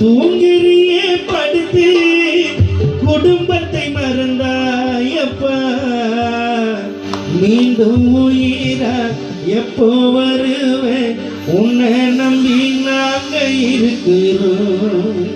தூங்கிரியே படுத்து குடும்பத்தை மறந்தாயப்பா. மீண்டும் உயிரா எப்போ வருவேன்? உன்னை நம்பி நாங்கள் இருக்கிறோம்.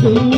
Thank you.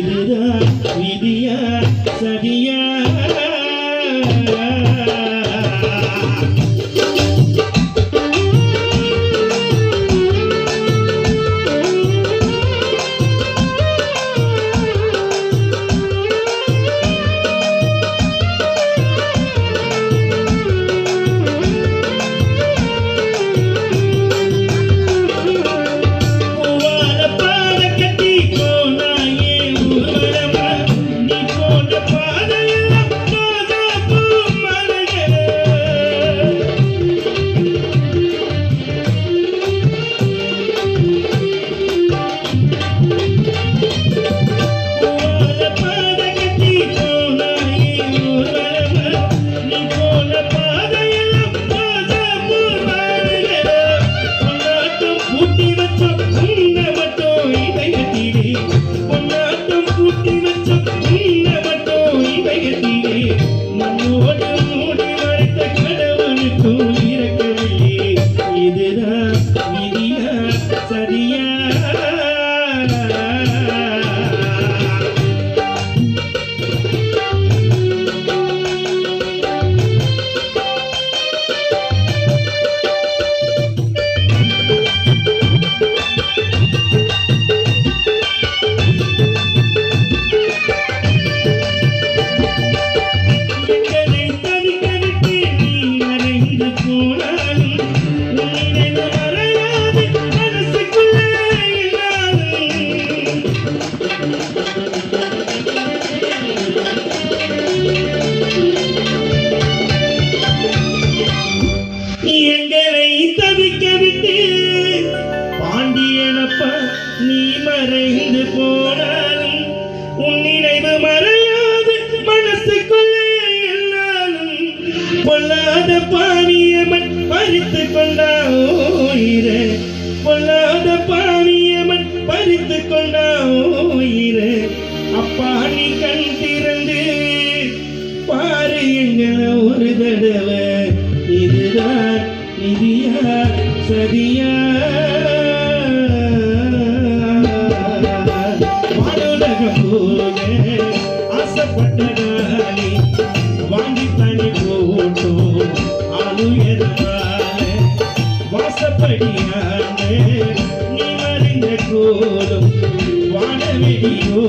விதியா விதியா சதியா. கொள்ளாத பாணியமன் பறித்து கொண்டாயிர கொள்ளாத பாணியமன் பறித்து கொண்டாயிர அப்பா நீ கண் திறந்து பாரு எங்களை ஒரு தடவை. இதுதான் நிதியா சதியா? வானுலகம் போல ஆசைப்பட்ட പണിയാണ് നിലറിഞ്ഞ കോലും വാഴവെടിയോ